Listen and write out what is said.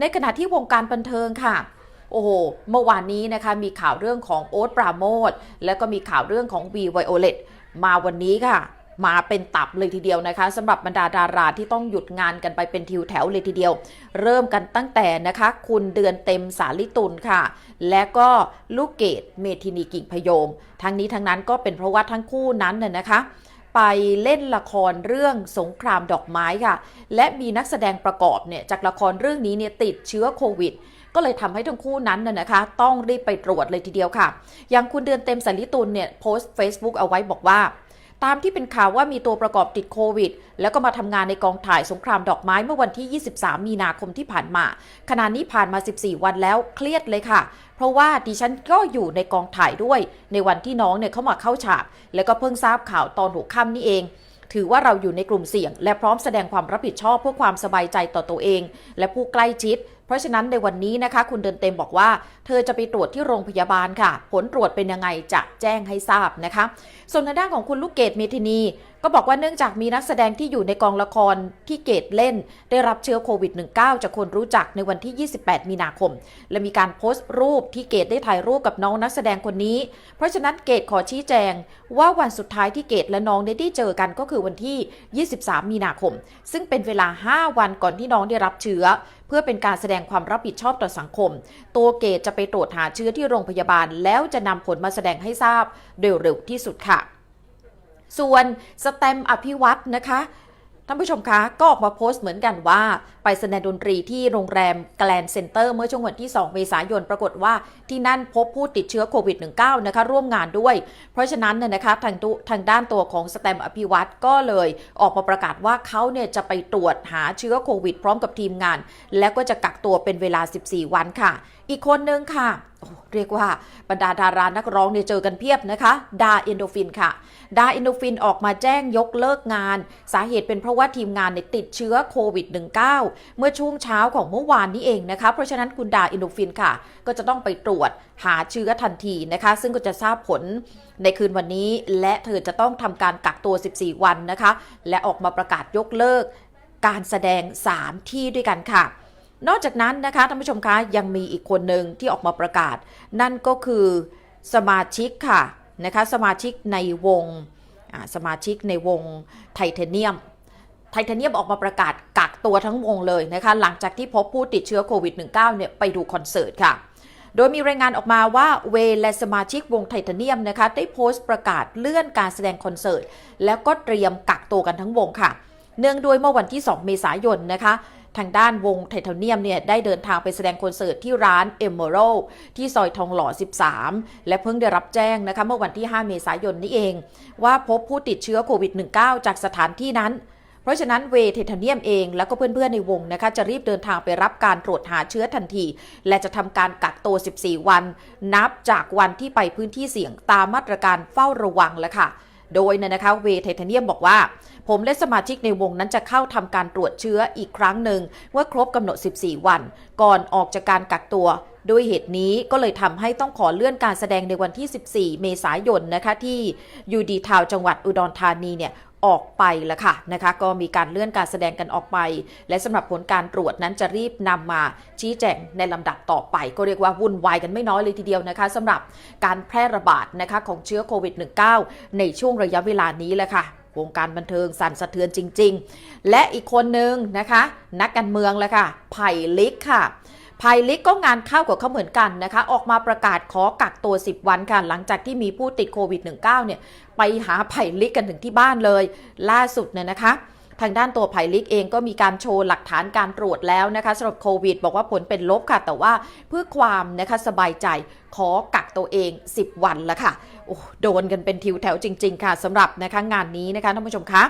ในขณะที่วงการบันเทิงค่ะโอ้โห เมื่อวานนี้นะคะ มีข่าวเรื่องของโอ๊ตปราโมทแล้วก็มีข่าวเรื่องของวีไวโอเลตมาวันนี้ค่ะ มาเป็นตับเลยทีเดียวนะคะสำหรับบรรดาดาราที่ต้องหยุดงานกันไปเป็นทิวแถวเลยทีเดียว เริ่มกันตั้งแต่นะคะ คุณเดือนเต็มสาลิตุลค่ะ และก็ลูกเกดเมทินีกิ่งพยม ทั้งนี้ทั้งนั้นก็เป็นเพราะว่าทั้งคู่นั้นน่ะนะคะ ไปเล่นละครเรื่องสงครามดอกไม้ค่ะ และมีนักแสดงประกอบเนี่ยจากละครเรื่องนี้เนี่ยติดเชื้อโควิด ก็เลยทำให้ทั้งคู่นั้นน่ยนะคะ ต้องรีบไปตรวจเลยทีเดียวค่ะ อย่างคุณเดือนเต็มสันลิตุลเนี่ยโพสต์ Facebook เอาไว้บอกว่า ตามที่เป็นข่าวว่ามีตัวประกอบติดโควิด แล้วก็มาทำงานในกองถ่ายสงครามดอกไม้เมื่อวันที่ 23 มีนาคมที่ผ่านมา ขณะนี้ผ่านมา 14 วันแล้วเครียดเลยค่ะ เพราะว่าดิฉันก็อยู่ในกองถ่ายด้วย ในวันที่น้องเนี่ยเข้ามาเข้าฉาก แล้วก็เพิ่งทราบข่าวตอนหัวค่ำนี่เองถือว่าเราอยู่ในกลุ่มเสี่ยง และพร้อมแสดงความรับผิดชอบเพื่อความสบายใจต่อตัวเอง และผู้ใกล้ชิดเพราะฉะนั้นในวันนี้นะคะ คุณเดินเต็มบอกว่า เธอจะไปตรวจที่โรงพยาบาลค่ะ ผลตรวจเป็นยังไงจะแจ้งให้ทราบนะคะ ส่วนในด้านของคุณลูกเกดเมทินี ก็บอกว่าเนื่องจากมีนักแสดงที่อยู่ในกองละครที่เกดเล่น ได้รับเชื้อโควิด -19 จากคนรู้จักในวันที่ 28 มีนาคม และมีการโพสต์รูปที่เกดได้ถ่ายรูปกับน้องนักแสดงคนนี้ เพราะฉะนั้นเกดขอชี้แจง ว่าวันสุดท้ายที่เกดและน้องได้ได้เจอกันก็คือวันที่ 23 มีนาคม ซึ่งเป็นเวลา 5 วันก่อนที่น้องได้รับเชื้อเพื่อเป็นการแสดงความรับผิดชอบต่อสังคม ตัวเกดจะไปตรวจหาเชื้อที่โรงพยาบาล แล้วจะนำผลมาแสดงให้ทราบโดยเร็วที่สุดค่ะ ส่วนสแตมอภิวัตนะคะ ท่านผู้ชมคะก็ออกมาโพสต์เหมือนกันว่า ไปแสดงดนตรีที่โรงแรมแกลนเซ็นเตอร์เมื่อช่วงวันที่ 2 เมษายนปรากฏว่าที่นั่นพบผู้ติดเชื้อโควิด -19 นะคะร่วมงานด้วย เพราะฉะนั้นเนี่ยนะคะทางตุทางด้านตัวของสแตมป์อภิวัตก็เลยออกมาประกาศว่าเขาเนี่ยจะไปตรวจหาเชื้อโควิด พร้อมกับทีมงาน แล้วก็จะกักตัวเป็นเวลา 14 วันค่ะ อีกคนนึงค่ะ เรียกว่าบรรดาดารานักร้องเนี่ยเจอกันเพียบนะคะ ดาเอนโดฟินค่ะ ดาเอนโดฟินออกมาแจ้งยกเลิกงาน สาเหตุเป็นเพราะว่าทีมงานเนี่ยติดเชื้อโควิด -19 เมื่อช่วงเช้าของเมื่อวานนี้เองนะคะ เพราะฉะนั้นคุณดาเอนโดฟินค่ะ ก็จะต้องไปตรวจหาเชื้อทันทีนะคะ ซึ่งก็จะทราบผลในคืนวันนี้ และเธอจะต้องทำการกักตัว 14 วันนะคะ และออกมาประกาศยกเลิก การแสดง 3 ที่ด้วยกันค่ะ นอกจากนั้นนะคะท่านผู้ชมคะยังมีอีกคนหนึ่งที่ออกมาประกาศ นั่นก็คือสมาชิกค่ะนะคะสมาชิกในวงสมาชิกในวงไทเทเนียมไทเทเนียมออกมาประกาศกักตัวทั้งวงเลยนะคะหลังจากที่พบผู้ติดเชื้อโควิด -19 เนี่ยไปดูคอนเสิร์ตค่ะ โดยมีรายงานออกมาว่าเวและสมาชิกวงไทเทเนียมนะคะได้โพสต์ประกาศเลื่อนการแสดงคอนเสิร์ตแล้วก็เตรียมกักตัวกันทั้งวงค่ะ เนื่องด้วยเมื่อวันที่ 2 เมษายนนะคะ ทางด้านวงไทเทเนียมเนี่ยได้เดินทางไปแสดงคอนเสิร์ตที่ร้าน Emerald ที่ซอยทองหล่อ 13 และเพิ่งได้รับแจ้งนะคะเมื่อวันที่ 5 เมษายนนี้เอง ว่าพบผู้ติดเชื้อโควิด -19 จากสถานที่นั้นเพราะฉะนั้นเวย์ไทเทเนียมเองแล้วก็เพื่อนๆในวงนะคะจะรีบเดินทางไปรับการตรวจหาเชื้อทันที และจะทำการกักตัว 14 วัน นับจากวันที่ไปพื้นที่เสี่ยงตามมาตรการเฝ้าระวังแล้วค่ะ โดยเนี่ยนะคะเวย์ไทเทเนียมบอกว่า ผมและสมาชิกในวงนั้นจะเข้าทำการตรวจเชื้ออีกครั้งหนึ่งเมื่อครบกำหนด 14 วัน ก่อนออกจากการกักตัวด้วยเหตุนี้ก็เลยทำให้ต้องขอเลื่อนการแสดงในวันที่ 14 เมษายนนะคะที่ยูดีทาวจังหวัดอุดรธานีเนี่ย ออกไปล้วค่ะนะคะ ก็มีการเลื่อนการแสดงกันออกไป และสำหรับผลการตรวจนั้นจะรีบนำมาชี้แจงในลำดับต่อไป ก็เรียกว่าวุ่นวายกันไม่น้อยเลยทีเดียวนะคะสำหรับการแพร่ระบาดนะคะของเชื้อโควิด -19 ในช่วงระยะเวลานี้แหละค่ะวงการบันเทิงสั่นสะเทือนจริง ๆ และอีกคนนึงนะคะ นักการเมืองแหละค่ะไผ่ลิกค่ะ ไผ่ลิกก็งานเข้ากับเขาเหมือนกันนะคะ ออกมาประกาศขอกักตัว 10 วันค่ะ หลังจากที่มีผู้ติดโควิด -19 เนี่ย ไปหาไผ่ลิกกันถึงที่บ้านเลย ล่าสุดเนี่ยนะคะทางด้านตัวไผ่ลิกเองก็มีการโชว์หลักฐานการตรวจแล้วนะคะสำหรับโควิด บอกว่าผลเป็นลบค่ะ แต่ว่าเพื่อความนะคะสบายใจขอกักตัวเอง 10 วันล้วค่ะโอ้โดนกันเป็นทิวแถวจริง ๆ ค่ะสำหรับนะคะงานนี้นะคะท่านผู้ชมคะ